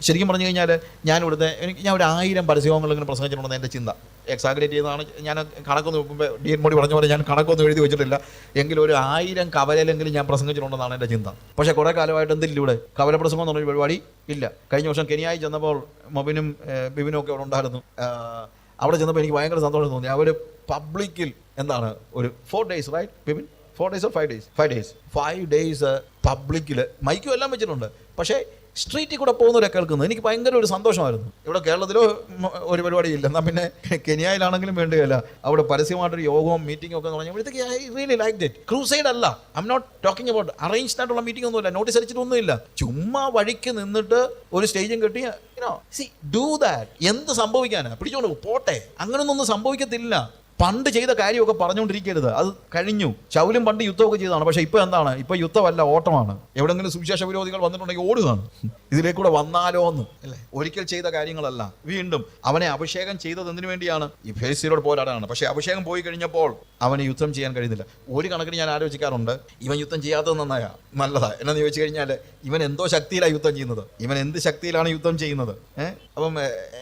ശരിക്കും പറഞ്ഞു കഴിഞ്ഞാൽ ഞാൻ ഇവിടുത്തെ എനിക്ക് ഞാൻ ഒരു ആയിരം ഇങ്ങനെ പ്രസംഗിച്ചിട്ടുണ്ടെന്ന് എന്റെ ചിന്ത. എക്സാഗ്രേറ്റ് ചെയ്തതാണ്. ഞാൻ കണക്കൊന്നും മുമ്പ് ഡി എൻ മോഡി പറഞ്ഞ പോലെ ഞാൻ കണക്കൊന്നും എഴുതി വെച്ചിട്ടില്ല. എങ്കിലും ഒരു ആയിരം കവലയിലെങ്കിലും ഞാൻ പ്രസംഗിച്ചിട്ടുണ്ടെന്നാണ് എന്റെ ചിന്ത. പക്ഷേ കുറേ കാലമായിട്ട് എന്തില്ല ഇവിടെ? കവല പ്രസംഗം എന്ന് പറഞ്ഞൊരു പരിപാടി ഇല്ല. കഴിഞ്ഞ വർഷം കെനിയായി ചെന്നപ്പോൾ മൊബിനും ബിബിനും ഒക്കെ അവിടെ ഉണ്ടായിരുന്നു. അവിടെ ചെന്നപ്പോൾ എനിക്ക് ഭയങ്കര സന്തോഷം തോന്നി. അവർ പബ്ലിക്കിൽ എന്താണ്? ഒരു four days right Bibin? Four days five days five days five days പബ്ലിക്കിൽ മൈക്കും എല്ലാം വെച്ചിട്ടുണ്ട്. പക്ഷേ സ്ട്രീറ്റിൽ കൂടെ പോകുന്നവരെ കേൾക്കുന്നത് എനിക്ക് ഭയങ്കര ഒരു സന്തോഷമായിരുന്നു. ഇവിടെ കേരളത്തിലോ ഒരു ഒരു പരിപാടിയില്ല. എന്നാൽ പിന്നെ കെനിയയിലാണെങ്കിലും വേണ്ടിയല്ല അവിടെ പരസ്യമായിട്ടൊരു യോഗവും മീറ്റിംഗും ഒക്കെ തുടങ്ങിയപ്പോഴത്തേക്ക് I really like that crusade അല്ല. I'm not talking about arranged ആയിട്ടുള്ള മീറ്റിംഗ് ഒന്നുമില്ല. നോട്ടീസ് അടിച്ചിട്ടൊന്നുമില്ല ചുമ്മാ വഴിക്ക് നിന്നിട്ട് ഒരു സ്റ്റേജും കെട്ടി സി ദാറ്റ് എന്ത് സംഭവിക്കാനാ? പിടിച്ചോണ്ട് പോട്ടെ. അങ്ങനൊന്നും സംഭവിക്കത്തില്ല. പണ്ട് ചെയ്ത കാര്യമൊക്കെ പറഞ്ഞുകൊണ്ടിരിക്കരുത്. അത് കഴിഞ്ഞു. ശൗലും പണ്ട് യുദ്ധമൊക്കെ ചെയ്തതാണ്. പക്ഷേ ഇപ്പൊ എന്താണ്? ഇപ്പൊ യുദ്ധമല്ല ഓട്ടമാണ്. എവിടെങ്കിലും സുവിശേഷ വിരോധികൾ വന്നിട്ടുണ്ടെങ്കിൽ ഓടുകയാണ്. ഇതിലേക്കൂടെ വന്നാലോ എന്ന്. അല്ലേ? ഒരിക്കൽ ചെയ്ത കാര്യങ്ങളല്ല. വീണ്ടും അവനെ അഭിഷേകം ചെയ്തത് എന്തിനു വേണ്ടിയാണ്? ഈ ഫേസിലോട് പോരാടാണ് പക്ഷേ അഭിഷേകം പോയി കഴിഞ്ഞപ്പോൾ അവന് യുദ്ധം ചെയ്യാൻ കഴിയുന്നില്ല. ഒരു കണക്കിന് ഞാൻ ആലോചിക്കാറുണ്ട്. ഇവൻ യുദ്ധം ചെയ്യാത്തത് നന്നായ നല്ലതാ. എന്നു ചോദിച്ചു കഴിഞ്ഞാൽ ഇവൻ എന്തോ ശക്തിയിലാണ് യുദ്ധം ചെയ്യുന്നത്. ഇവൻ എന്ത് ശക്തിയിലാണ് യുദ്ധം ചെയ്യുന്നത്? ഏഹ് അപ്പം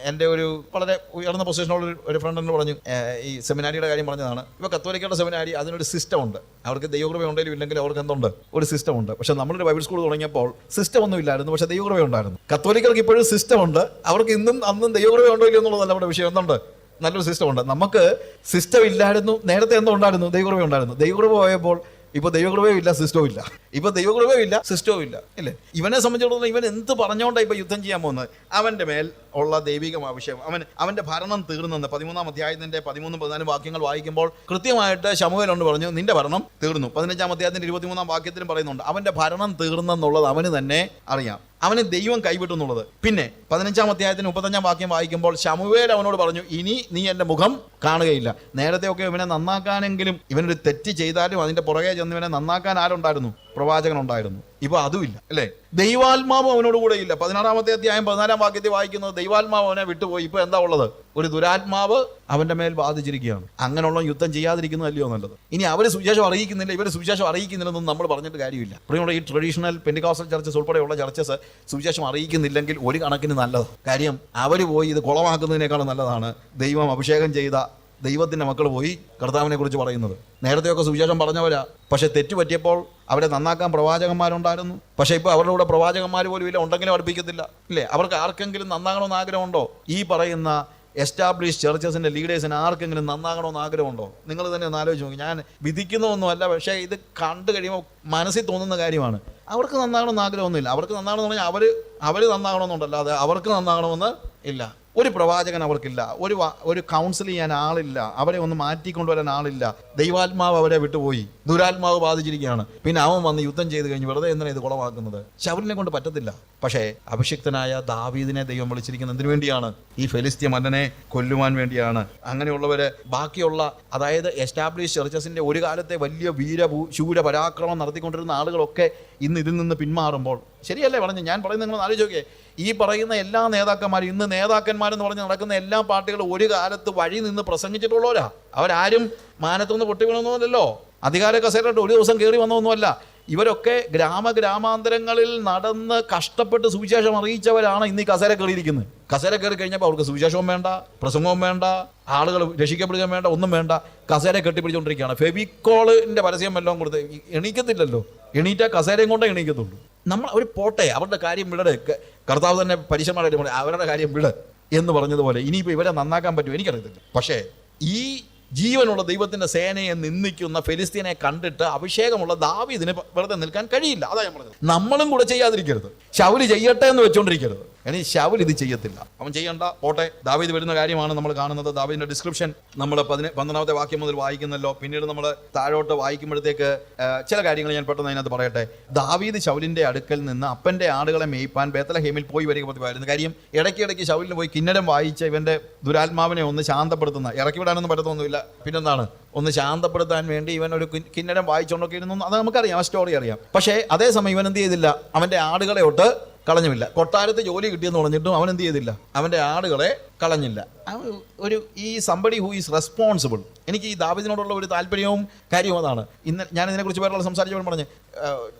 എന്റെ ഒരു വളരെ ഉയർന്ന പൊസിഷനുള്ള ഒരു- ഫ്രണ്ട് എന്ന് പറഞ്ഞു ഈ ഈ സെമിനാരിയുടെ കാര്യം പറഞ്ഞതാണ്. ഇപ്പോൾ കത്തോലിക്കയുടെ സെമിനാരി അതിനൊരു സിസ്റ്റം ഉണ്ട്. അവർക്ക് ദൈവകൃപ ഉണ്ടെങ്കിലും അവർക്ക് എന്തുണ്ട്? ഒരു സിസ്റ്റം ഉണ്ട്. പക്ഷേ നമ്മളൊരു ബൈബിൾ സ്കൂൾ തുടങ്ങിയപ്പോൾ സിസ്റ്റം ഒന്നും ഇല്ലായിരുന്നു. പക്ഷേ ദൈവകൃപ ഉണ്ടായിരുന്നു. കത്തോലിക്കർക്ക് ഇപ്പോഴും സിസ്റ്റം ഉണ്ട്. അവർക്ക് ഇന്നും അന്നും ദൈവകൃപ ഉണ്ടോ ഇല്ലയോ എന്നുള്ളത് നമ്മുടെ വിഷയം എന്തുണ്ട്? നല്ലൊരു സിസ്റ്റം ഉണ്ട്. നമുക്ക് സിസ്റ്റം ഇല്ലായിരുന്നു. നേരത്തെ എന്തോ ഉണ്ടായിരുന്നു? ദൈവകൃപ ഉണ്ടായിരുന്നു. ദൈവകൃപ പോയപ്പോൾ ഇപ്പൊ ദൈവകൃപയും ഇല്ല സിസ്റ്റവും ഇല്ല. ഇപ്പൊ ദൈവകൃപയും ഇല്ല സിസ്റ്റവും ഇല്ല. ഇല്ലേ? ഇവനെ സംബന്ധിച്ചിടത്തോളം ഇവൻ എന്ത് പറഞ്ഞുകൊണ്ടാണ് ഇപ്പൊ യുദ്ധം ചെയ്യാൻ പോകുന്നത്? അവന്റെ മേൽ ഉള്ള ദൈവികം ആവശ്യം അവൻ അവന്റെ ഭരണം തീർന്നെന്ന് പതിമൂന്നാം അധ്യായത്തിന്റെ പതിമൂന്നും പതിനാലും വാക്യങ്ങൾ വായിക്കുമ്പോൾ കൃത്യമായിട്ട് ശമുവേലുണ്ട് പറഞ്ഞു നിന്റെ ഭരണം തീർന്നു. പതിനഞ്ചാം അധ്യായത്തിന്റെ ഇരുപത്തിമൂന്നാം വാക്യത്തിലും പറയുന്നുണ്ട് അവന്റെ ഭരണം തീർന്നെന്നുള്ളത് അവന് തന്നെ അറിയാം. അവന് ദൈവം കൈവിട്ടു എന്നുള്ളത്. പിന്നെ പതിനഞ്ചാം അധ്യായത്തിന് മുപ്പത്തഞ്ചാം വാക്യം വായിക്കുമ്പോൾ ശമുവേൽ അവനോട് പറഞ്ഞു ഇനി നീ എന്റെ മുഖം കാണുകയില്ല. നേരത്തെയൊക്കെ ഇവനെ നന്നാക്കാനെങ്കിലും ഇവനൊരു തെറ്റ് ചെയ്താലും അതിന്റെ പുറകെ ചെന്ന് ഇവനെ നന്നാക്കാൻ ആരുണ്ടായിരുന്നു? പ്രവാചകൻ ഉണ്ടായിരുന്നു ഇപ്പൊ അതുമില്ല അല്ലേ? ദൈവാത്മാവ് അവനോട് കൂടെ ഇല്ല. പതിനാറാമത്തെ അധ്യായം പതിനാലാം വാക്യത്തിൽ വായിക്കുന്നത് ദൈവാത്മാവ് അവനെ വിട്ടുപോയി. ഇപ്പൊ എന്താ ഉള്ളത്? ഒരു ദുരാത്മാവ് അവന്റെ മേൽ ബാധിച്ചിരിക്കുകയാണ് അങ്ങനെയുള്ള യുദ്ധം ചെയ്യാതിരിക്കുന്നതല്ലയോ നല്ലത്? ഇനി അവർ സുവിശേഷം അറിയിക്കുന്നില്ല ഇവർ സുവിശേഷം അറിയിക്കുന്നില്ലെന്നും നമ്മൾ പറഞ്ഞിട്ട് കാര്യമില്ല. പ്രിയമുള്ള ഈ ട്രഡീഷണൽ പെൻഡിക്കോസ്റ്റൽ ചർച്ചസ് ഉൾപ്പെടെയുള്ള ചർച്ചസ് സുവിശേഷം അറിയിക്കുന്നില്ലെങ്കിൽ ഒരു കണക്കിന് നല്ലത്. കാര്യം അവർ പോയി ഇത് കുളമാക്കുന്നതിനേക്കാളും നല്ലതാണ് ദൈവം അഭിഷേകം ചെയ്ത ദൈവത്തിന്റെ മക്കൾ പോയി കർത്താവിനെ കുറിച്ച് പറയുന്നത്. നേരത്തെയൊക്കെ സുവിശേഷം പറഞ്ഞവരാ. പക്ഷെ തെറ്റ് പറ്റിയപ്പോൾ അവരെ നന്നാക്കാൻ പ്രവാചകന്മാരുണ്ടായിരുന്നു. പക്ഷേ ഇപ്പോൾ അവരുടെ കൂടെ പ്രവാചകന്മാർ പോലും ഇല്ല ഉണ്ടെങ്കിലും അടുപ്പിക്കത്തില്ല. ഇല്ലേ? അവർക്ക് ആർക്കെങ്കിലും നന്നാകണമെന്ന് ആഗ്രഹമുണ്ടോ? ഈ പറയുന്ന എസ്റ്റാബ്ലിഷ് ചർച്ചസിന്റെ ലീഡേഴ്സിന് ആർക്കെങ്കിലും നന്നാകണമെന്ന് ആഗ്രഹമുണ്ടോ? നിങ്ങൾ തന്നെ ഒന്ന് ആലോചിച്ച് നോക്കി. ഞാൻ വിധിക്കുന്നൊന്നുമല്ല പക്ഷേ ഇത് കണ്ടു കഴിയുമ്പോൾ മനസ്സിൽ തോന്നുന്ന കാര്യമാണ്. അവർക്ക് നന്നാകണമെന്ന് ആഗ്രഹമൊന്നുമില്ല. അവർക്ക് നന്നാകണമെന്ന് പറഞ്ഞാൽ അവർ അവർ നന്നാകണമെന്നുണ്ടല്ലാതെ അവർക്ക് നന്നാകണമെന്ന് ഇല്ല. ഒരു പ്രവാചകൻ അവർക്കില്ല ഒരു ഒരു കൗൺസിൽ ചെയ്യാൻ ആളില്ല അവരെ ഒന്ന് മാറ്റിക്കൊണ്ടുവരാൻ ആളില്ല. ദൈവാത്മാവ് അവരെ വിട്ടുപോയി ദുരാത്മാവ് ബാധിച്ചിരിക്കുകയാണ്. പിന്നെ അവൻ വന്ന് യുദ്ധം ചെയ്ത് കഴിഞ്ഞ് വെറുതെ എന്തിനാണ് ഇത് കുളമാക്കുന്നത്? ശബരിനെ കൊണ്ട് പറ്റത്തില്ല. പക്ഷേ അഭിഷിക്തനായ ദാവീദിനെ ദൈവം വിളിച്ചിരിക്കുന്നത് എന്തിനു വേണ്ടിയാണ്? ഈ ഫെലിസ്ത്യ മന്നനെ കൊല്ലുവാൻ വേണ്ടിയാണ്. അങ്ങനെയുള്ളവര് ബാക്കിയുള്ള അതായത് എസ്റ്റാബ്ലിഷ് ചർച്ചസിന്റെ ഒരു കാലത്തെ വലിയ വീര ശൂര പരാക്രമം നടത്തിക്കൊണ്ടിരുന്ന ആളുകളൊക്കെ ഇന്ന് ഇതിൽ നിന്ന് പിന്മാറുമ്പോൾ ശരിയല്ലേ പറഞ്ഞു? ഞാൻ പറയുന്നത് നിങ്ങൾ ആലോചിച്ച് നോക്കിയേ ഈ പറയുന്ന എല്ലാ നേതാക്കന്മാരും ഇന്ന് നേതാക്കന്മാരെന്ന് പറഞ്ഞ് നടക്കുന്ന എല്ലാ പാർട്ടികളും ഒരു കാലത്ത് വഴി നിന്ന് പ്രസംഗിച്ചിട്ടുള്ളവരാ. അവരാരും മാനത്തുനിന്ന് പൊട്ടി വീണൊന്നുമല്ലല്ലോ അധികാര കസേരയിട്ട് ഒരു ദിവസം കയറി വന്നതൊന്നുമല്ല. ഇവരൊക്കെ ഗ്രാമ ഗ്രാമാന്തരങ്ങളിൽ നടന്ന് കഷ്ടപ്പെട്ട് സുവിശേഷം അറിയിച്ചവരാണ് ഇന്ന് ഈ കസേര കയറിയിരിക്കുന്നത്. കസേര കയറി കഴിഞ്ഞപ്പോൾ അവർക്ക് സുവിശേഷവും വേണ്ട പ്രസംഗവും വേണ്ട ആളുകൾ രക്ഷിക്കപ്പെടുകയും വേണ്ട ഒന്നും വേണ്ട. കസേര കെട്ടിപ്പിടിച്ചുകൊണ്ടിരിക്കുകയാണ്. ഫെവിക്കോളിന്റെ പരസ്യം വല്ലതും കൊടുത്ത് എണീക്കത്തില്ലല്ലോ. എണീറ്റ കസേരയും കൊണ്ടേ എണീക്കത്തുള്ളൂ. നമ്മൾ അവർ പോട്ടെ അവരുടെ കാര്യം വിടടെ. കർത്താവ് തന്നെ പരീക്ഷന്മാരായിട്ട് പറയും അവരുടെ കാര്യം വിട് എന്ന് പറഞ്ഞതുപോലെ ഇനിയിപ്പോൾ ഇവരെ നന്നാക്കാൻ പറ്റും എനിക്കറിയത്തില്ല. പക്ഷേ ഈ ജീവനുള്ള ദൈവത്തിന്റെ സേനയെ നിന്ദിക്കുന്ന ഫെലിസ്തീനെ കണ്ടിട്ട് അഭിഷേകമുള്ള ദാവി ഇതിന് വെറുതെ നിൽക്കാൻ കഴിയില്ല. അതാണ് ഞാൻ പറഞ്ഞത്. നമ്മളും കൂടെ ചെയ്യാതിരിക്കരുത്. ശൗലി ചെയ്യട്ടെ എന്ന് വെച്ചോണ്ടിരിക്കരുത്. ഇനി ശൗൽ ഇത് ചെയ്യത്തില്ല. അവൻ ചെയ്യണ്ട പോട്ടെ. ദാവീദ് വരുന്ന കാര്യമാണ് നമ്മൾ കാണുന്നത്. ദാവീദിന്റെ ഡിസ്ക്രിപ്ഷൻ നമ്മൾ പതിനെ പന്ത്രണ്ടാമത്തെ വാക്യം മുതൽ വായിക്കുന്നല്ലോ. പിന്നീട് നമ്മൾ താഴോട്ട് വായിക്കുമ്പോഴത്തേക്ക് ചില കാര്യങ്ങൾ ഞാൻ പെട്ടെന്ന് അതിനകത്ത് പറയട്ടെ. ദാവീദ് ശൗലിന്റെ അടുക്കൽ നിന്ന് അപ്പന്റെ ആടുകളെ മേയ്പ്പാൻ ബേത്തലഹേമിൽ പോയി വരിക പതിവായിരുന്നു കാര്യം ഇടയ്ക്കിടയ്ക്ക് ഇടയ്ക്ക് ശൗലിന് പോയി കിന്നരം വായിച്ച് ഇവന്റെ ദുരാത്മാവിനെ ഒന്ന് ശാന്തപ്പെടുത്തുന്ന ഇറക്കി വിടാനൊന്നും പറ്റത്തൊന്നുമില്ല. പിന്നെന്താണ്? ഒന്ന് ശാന്തപ്പെടുത്താൻ വേണ്ടി ഇവൻ ഒരു കിന്നരം വായിച്ചുകൊണ്ടൊക്കെ ഇരുന്നു. അത് നമുക്കറിയാം ആ സ്റ്റോറി അറിയാം. പക്ഷേ അതേസമയം ഇവൻ എന്ത് ചെയ്തില്ല? അവന്റെ ആടുകളെ ഒട്ട് കളഞ്ഞുമില്ല. കൊട്ടാരത്ത് ജോലി കിട്ടിയെന്ന് പറഞ്ഞിട്ടും അവൻ എന്ത് ചെയ്തില്ല? അവന്റെ ആടുകളെ കളഞ്ഞില്ല. ഒരു ഈ സംബടി ഹൂ ഈസ് റെസ്പോൺസിബിൾ എനിക്ക് ഈ ദാവിദിനോടുള്ള ഒരു താല്പര്യവും കാര്യവും അതാണ്. ഇന്ന് ഞാൻ ഇതിനെക്കുറിച്ച് വേറെ സംസാരിച്ചപ്പോൾ പറഞ്ഞ്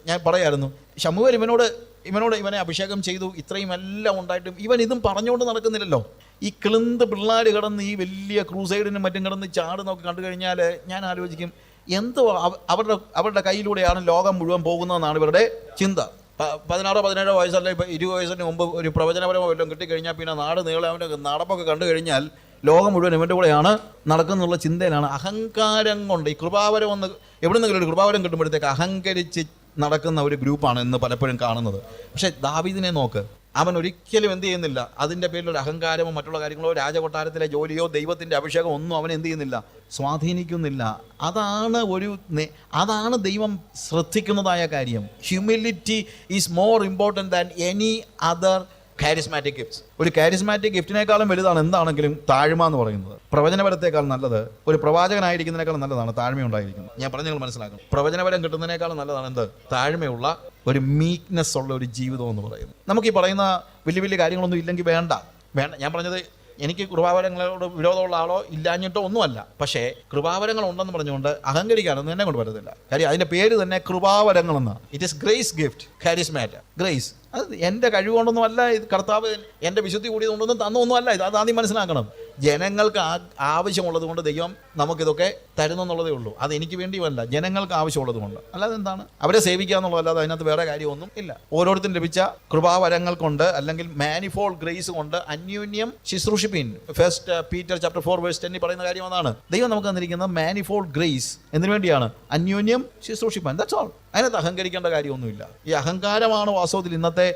ഞാൻ പറയായിരുന്നു ഷമുവർ ഇവനോട് ഇവനോട് ഇവനെ അഭിഷേകം ചെയ്തു ഇത്രയും എല്ലാം ഉണ്ടായിട്ടും ഇവൻ ഇതും പറഞ്ഞുകൊണ്ട് നടക്കുന്നില്ലല്ലോ. ഈ കിളുന്ത് പിള്ളേർ കിടന്ന് ഈ വലിയ ക്രൂസൈഡിനും മറ്റും കിടന്ന് ചാടുന്നൊക്കെ കണ്ടു കഴിഞ്ഞാൽ ഞാൻ ആലോചിക്കും എന്തോ അവ- അവരുടെ അവരുടെ കയ്യിലൂടെയാണ് ലോകം മുഴുവൻ പോകുന്നതെന്നാണ് ഇവരുടെ ചിന്ത. പതിനാറോ പതിനേഴോ വയസ്സല്ല ഇപ്പം ഇരുപത് വയസ്സിന് മുമ്പ് ഒരു പ്രവചനപരമോ വല്ലതും കിട്ടിക്കഴിഞ്ഞാൽ പിന്നെ നാട് നീളെ അവന്റെ നടപ്പൊക്കെ കണ്ടു കഴിഞ്ഞാൽ ലോകം മുഴുവൻ ഇവന്റെ കൂടെയാണ് നടക്കുന്നുള്ള ചിന്തയിലാണ്. അഹങ്കാരം കൊണ്ട് ഈ കൃപാവരം ഒന്ന് എവിടെ നിന്നെങ്കിലും ഒരു കൃപാവരം കിട്ടുമ്പോഴത്തേക്ക് അഹങ്കരിച്ച് നടക്കുന്ന ഒരു ഗ്രൂപ്പാണ് ഇന്ന് പലപ്പോഴും കാണുന്നത്. പക്ഷേ ദാവീദിനെ നോക്ക്. അവൻ ഒരിക്കലും എന്ത് ചെയ്യുന്നില്ല. അതിന്റെ പേരിൽ ഒരു അഹങ്കാരമോ മറ്റുള്ള കാര്യങ്ങളോ രാജകൊട്ടാരത്തിലെ ജോലിയോ ദൈവത്തിന്റെ അഭിഷേകം ഒന്നും അവൻ എന്ത് ചെയ്യുന്നില്ല. സ്വാധീനിക്കുന്നില്ല. അതാണ് ഒരു അതാണ് ദൈവം ശ്രദ്ധിക്കുന്നതായ കാര്യം. Humility is more important than any other charismatic gifts ഒരു കാരിസ്മാറ്റിക് ഗിഫ്റ്റിനേക്കാളും വലുതാണ് എന്താണെങ്കിലും താഴ്മ എന്ന് പറയുന്നത്. പ്രവചനപരത്തേക്കാൾ നല്ലത് ഒരു പ്രവാചകനായിരിക്കുന്നതിനേക്കാളും നല്ലതാണ് താഴ്മ ഉണ്ടായിരിക്കുന്നത് ഞാൻ പറഞ്ഞു നിങ്ങൾ മനസ്സിലാക്കണം. പ്രവചനപരം കിട്ടുന്നതിനേക്കാളും നല്ലതാണ് എന്ത്? താഴ്മയുള്ള ഒരു മീക്ക്നെസ് ഉള്ള ഒരു ജീവിതം എന്ന് പറയുന്നത് നമുക്ക് ഈ പറയുന്ന വലിയ വലിയ കാര്യങ്ങളൊന്നും ഇല്ലെങ്കിൽ വേണ്ട. വേണ്ട. ഞാൻ പറഞ്ഞത് എനിക്ക് കൃപാവരങ്ങളോട് വിരോധമുള്ള ആളോ ഇല്ലാഞ്ഞിട്ടോ ഒന്നുമല്ല. പക്ഷേ കൃപാവരങ്ങൾ ഉണ്ടെന്ന് പറഞ്ഞുകൊണ്ട് അഹങ്കരിക്കാനൊന്നും എന്നെ കൊണ്ട് പറ്റത്തില്ല. കാര്യം അതിന്റെ പേര് തന്നെ കൃപാവരങ്ങൾ എന്നാണ്. It is grace gift charismata grace അത് എന്റെ കഴിവുകൊണ്ടൊന്നും അല്ല ഇത് കർത്താവ് എന്റെ വിശുദ്ധി കൂടിയതുകൊണ്ടൊന്നും തന്നൊന്നും അല്ല ഇത്. അത് ആദ്യം മനസ്സിലാക്കണം. ജനങ്ങൾക്ക് ആവശ്യമുള്ളത് കൊണ്ട് ദൈവം നമുക്കിതൊക്കെ തരുന്നെന്നുള്ളതേ ഉള്ളൂ. അത് എനിക്ക് വേണ്ടിയുമല്ല ജനങ്ങൾക്ക് ആവശ്യമുള്ളത് കൊണ്ട്. അല്ലാതെ എന്താണ്? അവരെ സേവിക്കുക എന്നുള്ളതല്ലാതെ അതിനകത്ത് വേറെ കാര്യമൊന്നും ഇല്ല. ഓരോരുത്തരും ലഭിച്ച കൃപാവരങ്ങൾ കൊണ്ട് അല്ലെങ്കിൽ മാനിഫോൾ ഗ്രേസ് കൊണ്ട് അന്യോന്യം ശുശ്രൂഷിപ്പിൻ. First Peter chapter four verse ടെന്നിൽ പറയുന്ന കാര്യം അതാണ്. ദൈവം നമുക്ക് തന്നിരിക്കുന്ന മാനിഫോൾ ഗ്രേസ് എന്തിനു വേണ്ടിയാണ്? അന്യോന്യം ശുശ്രൂഷിപ്പാൻ. ദാറ്റ്സ് ഓൾ അതിനകത്ത് അഹങ്കരിക്കേണ്ട കാര്യമൊന്നുമില്ല. ഈ അഹങ്കാരമാണ് വാസ്തവത്തിൽ ഇന്നത്തെ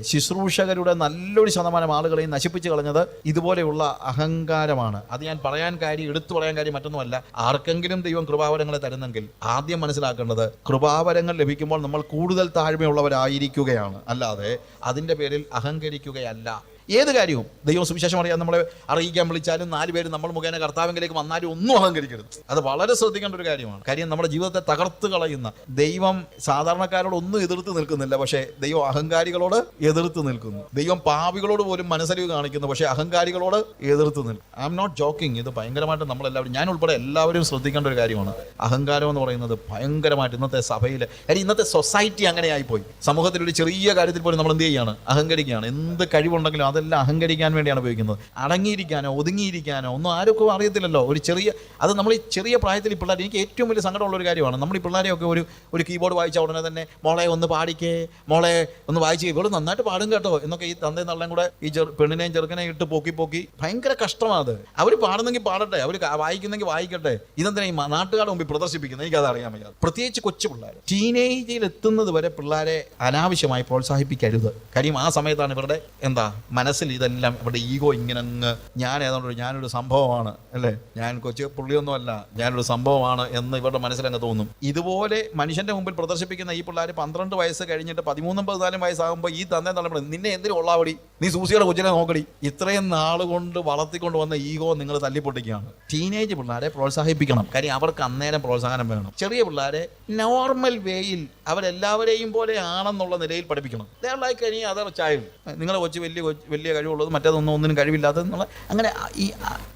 ശുശ്രൂഷകരുടെ നല്ലൊരു ശതമാനം ആളുകളെയും നശിപ്പിച്ചു കളഞ്ഞത് ഇതുപോലെയുള്ള അഹങ്കാരമാണ്. അത് ഞാൻ പറയാൻ കാര്യം എടുത്തു പറയാൻ കാര്യം മറ്റൊന്നുമല്ല. ആർക്കെങ്കിലും ദൈവം കൃപാവരങ്ങളെ തരുന്നെങ്കിൽ ആദ്യം മനസ്സിലാക്കേണ്ടത് കൃപാവരങ്ങൾ ലഭിക്കുമ്പോൾ നമ്മൾ കൂടുതൽ താഴ്മയുള്ളവരായിരിക്കുകയാണ്. അല്ലാതെ അതിന്റെ പേരിൽ അഹങ്കരിക്കുകയല്ല. ഏത് കാര്യവും? ദൈവം സുവിശേഷം അറിയാൻ നമ്മളെ അറിയിക്കാൻ വിളിച്ചാലും നാല് പേര് നമ്മൾ മുഖേന കർത്താവിലേക്ക് വന്നാലും ഒന്നും അഹങ്കരിക്കരുത്. അത് വളരെ ശ്രദ്ധിക്കേണ്ട ഒരു കാര്യമാണ്. കാര്യം നമ്മുടെ ജീവിതത്തെ തകർത്ത് കളയുന്ന ദൈവം സാധാരണക്കാരോട് ഒന്നും എതിർത്ത് നിൽക്കുന്നില്ല പക്ഷേ ദൈവം അഹങ്കാരികളോട് എതിർത്ത് നിൽക്കുന്നു. ദൈവം പാവികളോട് പോലും മനസ്സലിവ് കാണിക്കുന്നു പക്ഷേ അഹങ്കാരികളോട് എതിർത്ത് നിൽക്കും ഐ എം നോട്ട് ജോക്കിംഗ് ഇത് ഭയങ്കരമായിട്ട് നമ്മളെല്ലാവരും ഞാൻ ഉൾപ്പെടെ എല്ലാവരും ശ്രദ്ധിക്കേണ്ട ഒരു കാര്യമാണ്. അഹങ്കാരം എന്ന് പറയുന്നത് ഭയങ്കരമായിട്ട് ഇന്നത്തെ സഭയിൽ കാര്യം ഇന്നത്തെ സൊസൈറ്റി അങ്ങനെ ആയിപ്പോയി സമൂഹത്തിൽ ഒരു ചെറിയ കാര്യത്തിൽ പോലും നമ്മൾ എന്ത് ചെയ്യുകയാണ് അഹങ്കരിക്കുകയാണ്. എന്ത് കഴിവുണ്ടെങ്കിലും അതെല്ലാം അഹങ്കരിക്കാൻ വേണ്ടിയാണ് ഉപയോഗിക്കുന്നത്. അടങ്ങിയിരിക്കാനോ ഒതുങ്ങിയിരിക്കാനോ ഒന്നും ആർക്കും അറിയത്തില്ലല്ലോ. ഒരു ചെറിയ അത് നമ്മൾ ഈ ചെറിയ പ്രായത്തിൽ ഈ പിള്ളേർ എനിക്ക് ഏറ്റവും വലിയ സങ്കടമുള്ള ഒരു കാര്യമാണ്. നമ്മൾ ഈ പിള്ളേരെയൊക്കെ ഒരു ഒരു കീബോർഡ് വായിച്ച ഉടനെ തന്നെ മോളെ ഒന്ന് പാടിക്കേ മോളെ ഒന്ന് വായിച്ച്. ഇവൾ നന്നായിട്ട് പാടും കേട്ടോ. എന്നൊക്കെ ഈ തന്നെ നള്ളം കൂടെ ഈ ചെറു പെണ്ണിനെയും ചെറുക്കനെയും ഇട്ട് പോക്കി പോക്കി ഭയങ്കര കഷ്ടമാണ് അവർ പാടുന്നെങ്കിൽ പാടട്ടെ അവർ വായിക്കുന്നെങ്കിൽ വായിക്കട്ടെ. ഇതെന്തിനാ ഈ നാട്ടുകാരുടെ മുമ്പിൽ പ്രദർശിപ്പിക്കുന്നത്? എനിക്കത് അറിയാൻ വയ്യ. പ്രത്യേകിച്ച് കൊച്ചു പിള്ളേർ ടീനേജിൽ എത്തുന്നത് വരെ പിള്ളേരെ അനാവശ്യമായി പ്രോത്സാഹിപ്പിക്കരുത്. കാര്യം ആ സമയത്താണ് ഇവരുടെ എന്താ മനസ്സിൽ ഇതെല്ലാം ഇവിടെ ഈഗോ ഇങ്ങനെ അങ്ങ് ഞാൻ ഏതാണ്ട് ഞാനൊരു സംഭവമാണ് അല്ലേ? ഞാൻ കൊച്ചു പുള്ളിയൊന്നുമല്ല ഞാനൊരു സംഭവമാണ് എന്ന് ഇവരുടെ മനസ്സിലങ്ങ് തോന്നും. ഇതുപോലെ മനുഷ്യന്റെ മുമ്പിൽ പ്രദർശിപ്പിക്കുന്ന ഈ പിള്ളേർ പന്ത്രണ്ട് വയസ്സ് കഴിഞ്ഞിട്ട് പതിമൂന്നും പതിനാലും വയസ്സാകുമ്പോൾ ഈ തന്നെ തള്ളപ്പെടും നിന്നെ എന്തിനു ഉള്ളാവടി നീ സൂസിയുടെ കൊച്ചിനെ നോക്കടി. ഇത്രയും നാളുകൊണ്ട് കൊണ്ട് വളർത്തിക്കൊണ്ട് വന്ന ഈഗോ നിങ്ങൾ തല്ലിപ്പൊട്ടിക്കുകയാണ്. ടീനേജ് പിള്ളേരെ പ്രോത്സാഹിപ്പിക്കണം. കാര്യം അവർക്ക് അന്നേരം പ്രോത്സാഹനം വേണം. ചെറിയ പിള്ളേരെ നോർമൽ വേയിൽ അവരെല്ലാവരെയും പോലെ ആണെന്നുള്ള നിലയിൽ പഠിപ്പിക്കണം. ലൈക്ക് എനി അതർ ചൈൽഡ് നിങ്ങളെ കൊച്ചു വലിയ വലിയ കഴിവുള്ളത് മറ്റേതൊന്നും ഒന്നിനും കഴിവില്ലാത്തത് എന്നുള്ള അങ്ങനെ ഈ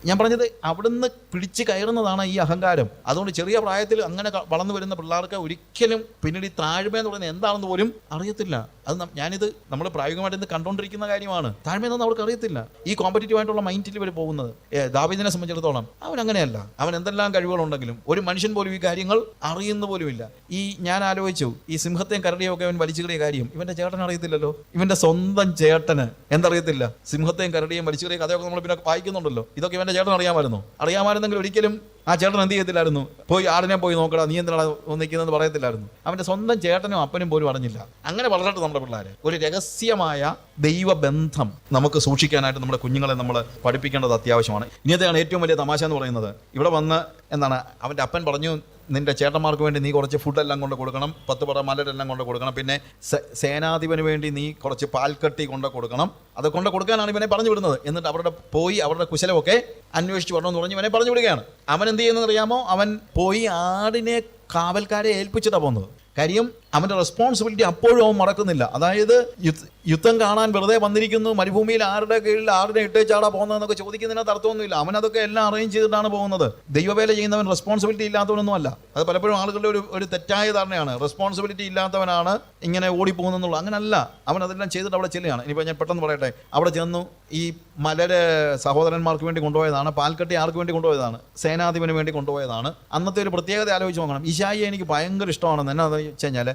ഞാൻ പറഞ്ഞത് അവിടുന്ന് പിടിച്ച് കയറുന്നതാണ് ഈ അഹങ്കാരം. അതുകൊണ്ട് ചെറിയ പ്രായത്തിൽ അങ്ങനെ വളർന്നു വരുന്ന പിള്ളേർക്ക് ഒരിക്കലും പിന്നീട് ഈ താഴ്മ എന്ന് പറയുന്നത് എന്താണെന്ന് പോലും അറിയത്തില്ല. അത് ഞാനിത് നമ്മൾ പ്രായോഗികമായിട്ട് ഇന്ന് കണ്ടുകൊണ്ടിരിക്കുന്ന കാര്യമാണ്. താഴ്മ എന്നൊന്നും അവർക്ക് അറിയത്തില്ല. ഈ കോമ്പറ്റീറ്റീവ് ആയിട്ടുള്ള മൈൻഡിൽ ഇവർ പോകുന്നത്. ദാവീദിനെ സംബന്ധിച്ചിടത്തോളം അവൻ അങ്ങനെയല്ല. അവൻ എന്തെല്ലാം കഴിവുകളുണ്ടെങ്കിലും ഒരു മനുഷ്യൻ പോലും ഈ കാര്യങ്ങൾ അറിയുന്ന പോലുമില്ല. ഈ ഞാൻ ആലോചിച്ചു ഈ സിംഹത്തെയും കരടിയൊക്കെ അവൻ വലിച്ചുകറിയ കാര്യം ഇവന്റെ ചേട്ടൻ അറിയത്തില്ലല്ലോ ഇവന്റെ സ്വന്തം ചേട്ടന്. എന്തറിയത്തില്ല? സിംഹത്തെയും കരടിയും വലിച്ചെറിയ കഥയൊക്കെ നമ്മൾ പിന്നെ വായിക്കുന്നുണ്ടല്ലോ. ഇതൊക്കെ ഇവന്റെ ചേട്ടൻ അറിയാമായിരുന്നു അറിയാമായിരുന്നെങ്കിൽ ഒരിക്കലും ആ ചേട്ടൻ എന്ത് ചെയ്യത്തില്ലായിരുന്നു? പോയി ആടിനെ പോയി നോക്കടാ നീ എന്തിനാ നിൽക്കുന്നതെന്ന് പറയത്തില്ലായിരുന്നു. അവന്റെ സ്വന്തം ചേട്ടനും അപ്പനും പോലും അറിഞ്ഞില്ല. അങ്ങനെ വളരട്ടെ നമ്മുടെ പിള്ളേര്. ഒരു രഹസ്യമായ ദൈവബന്ധം നമുക്ക് സൂക്ഷിക്കാനായിട്ട് നമ്മുടെ കുഞ്ഞുങ്ങളെ നമ്മൾ പഠിപ്പിക്കേണ്ടത് അത്യാവശ്യമാണ്. ഇനിയത്തെയാണ് ഏറ്റവും വലിയ തമാശ എന്ന് പറയുന്നത്. ഇവിടെ വന്ന് എന്താണ് അവന്റെ അപ്പൻ പറഞ്ഞു നിന്റെ ചേട്ടന്മാർക്ക് വേണ്ടി നീ കുറച്ച് ഫുഡെല്ലാം കൊണ്ട് കൊടുക്കണം പത്ത് പറ മലരെല്ലാം കൊണ്ട് കൊടുക്കണം പിന്നെ സേനാധിപന് വേണ്ടി നീ കുറച്ച് പാൽക്കട്ടി കൊണ്ട് കൊടുക്കണം. അത് കൊണ്ട് കൊടുക്കാനാണ് ഇവനെ പറഞ്ഞു വിടുന്നത് എന്നിട്ട് അവരുടെ പോയി അവരുടെ കുശലമൊക്കെ അന്വേഷിച്ച് വരണമെന്ന് പറഞ്ഞ് ഇവനെ പറഞ്ഞു വിടുകയാണ് അവൻ എന്ത് ചെയ്യുന്നതെന്ന് അറിയാമോ അവൻ പോയി ആടിനെ കാവൽക്കാരെ ഏൽപ്പിച്ചിട്ടാണ് പോകുന്നത് കാര്യം അവന്റെ റെസ്പോൺസിബിലിറ്റി അപ്പോഴും അവൻ മറക്കുന്നില്ല. അതായത് യുദ്ധം കാണാൻ വെറുതെ വന്നിരിക്കുന്നു മരുഭൂമിയിൽ ആരുടെ കീഴിൽ ആരുടെ ഇട്ടേച്ചാടാ പോകുന്നതെന്നൊക്കെ ചോദിക്കുന്നതിനകത്ത് അർത്ഥമൊന്നുമില്ല അവൻ അതൊക്കെ എല്ലാം അറേഞ്ച് ചെയ്തിട്ടാണ് പോകുന്നത്. ദൈവവേല ചെയ്യുന്നവൻ റെസ്പോൺസിബിലിറ്റി ഇല്ലാത്തവനൊന്നും അല്ല അത് പലപ്പോഴും ആളുകളുടെ ഒരു ഒരു തെറ്റായ ധാരണയാണ്. റെസ്പോൺസിബിലിറ്റി ഇല്ലാത്തവനാണ് ഇങ്ങനെ ഓടിപ്പോകുന്നെന്നുള്ളത് അങ്ങനല്ല. അവൻ അതെല്ലാം ചെയ്തിട്ട് അവിടെ ചെല്ലുകയാണ്. ഇനിയിപ്പോൾ ഞാൻ പെട്ടെന്ന് പറയട്ടെ. അവിടെ ചെന്നു ഈ മലര് സഹോദരന്മാർക്ക് വേണ്ടി കൊണ്ടുപോയതാണ്. പാൽക്കട്ടി ആർക്ക് വേണ്ടി കൊണ്ടുപോയതാണ്? സേനാധിപന് വേണ്ടി കൊണ്ടുപോയതാണ്. അന്നത്തെ ഒരു പ്രത്യേകത ആലോചിച്ച് നോക്കണം. ഇഷായി എനിക്ക് ഭയങ്കര ഇഷ്ടമാണെന്ന് എന്നാ വെച്ച് കഴിഞ്ഞാൽ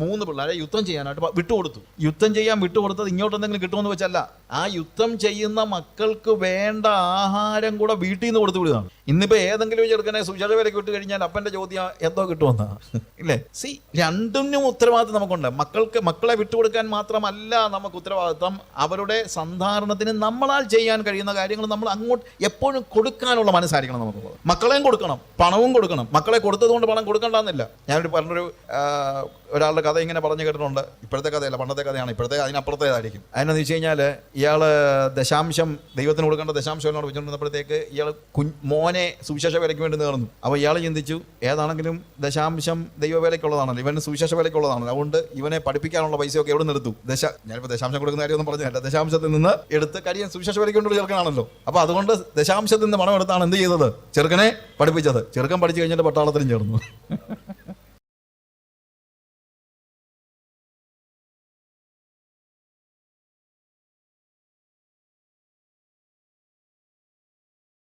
മൂന്ന് പിള്ളേരെ യുദ്ധം ചെയ്യാനായിട്ട് വിട്ടുകൊടുത്തു. യുദ്ധം ചെയ്യാൻ വിട്ടുകൊടുത്തത് ഇങ്ങോട്ട് എന്തെങ്കിലും കിട്ടുമെന്ന് വെച്ചല്ല. ആ യുദ്ധം ചെയ്യുന്ന മക്കൾക്ക് വേണ്ട ആഹാരം കൂടെ വീട്ടിൽ നിന്ന് കൊടുത്തു വിടുകയാണ് ഇന്നിപ്പോൾ ഏതെങ്കിലും ചെറുക്കനെ സുശേഷ വിലക്ക് വിട്ട് കഴിഞ്ഞാൽ അപ്പന്റെ ചോദ്യം എന്തോ കിട്ടുമെന്നാ. ഇല്ലേ? സി രണ്ടിനും ഉത്തരവാദിത്വം നമുക്കുണ്ട്. മക്കൾക്ക് മക്കളെ വിട്ടുകൊടുക്കാൻ മാത്രമല്ല നമുക്ക് ഉത്തരവാദിത്വം അവരുടെ സന്ധാരണത്തിന് നമ്മളാൽ ചെയ്യാൻ കഴിയുന്ന കാര്യങ്ങൾ നമ്മൾ അങ്ങോട്ട് എപ്പോഴും കൊടുക്കാനുള്ള മനസ്സായിരിക്കണം നമുക്കുള്ളത് മക്കളെയും കൊടുക്കണം പണവും കൊടുക്കണം. മക്കളെ കൊടുത്തതുകൊണ്ട് പണം കൊടുക്കണ്ടെന്നില്ല. ഞാനൊരു പറഞ്ഞൊരു ഒരാളുടെ കഥ ഇങ്ങനെ പറഞ്ഞു കേട്ടിട്ടുണ്ട്. ഇപ്പോഴത്തെ കഥയല്ല പണ്ടത്തെ കഥയാണ്. ഇപ്പോഴത്തെ അതിനപ്പുറത്തേതായിരിക്കും അതിനെന്ന് വെച്ച് കഴിഞ്ഞാൽ ഇയാൾ ദശാംശം ദൈവത്തിന് കൊടുക്കേണ്ട ദശാംശം എന്നോട് വെച്ചുകൊണ്ടിരുന്നപ്പോഴത്തേക്ക് ഇയാൾ കു മോനെ സുവിശേഷ വേലയ്ക്ക് വേണ്ടി നേർന്നു. അപ്പോൾ ഇയാൾ ചിന്തിച്ചു ഏതാണെങ്കിലും ദശാംശം ദൈവവേലയ്ക്കുള്ളതാണല്ലോ. ഇവന് സുവിശേഷ വേലയ്ക്കുള്ളതാണല്ലോ. അതുകൊണ്ട് ഇവനെ പഠിപ്പിക്കാനുള്ള പൈസയൊക്കെ എവിടെ എടുത്തു ദശ ഞാനിപ്പോൾ ദശാംശം കൊടുക്കുന്ന കാര്യമൊന്നും പറഞ്ഞില്ല ദശാംശത്തിൽ നിന്ന് എടുത്ത് കാര്യം സുവിശേഷ വേലയ്ക്ക് വേണ്ടി ചെറുക്കനാണല്ലോ. അപ്പോൾ അതുകൊണ്ട് ദശാംശത്തിൽ നിന്ന് പണം എടുത്താണ് എന്ത് ചെയ്തത്? ചെറുക്കനെ പഠിപ്പിച്ചത്. ചെറുക്കൻ പഠിച്ചു കഴിഞ്ഞിട്ട് പട്ടാളത്തിലും ചേർന്നു.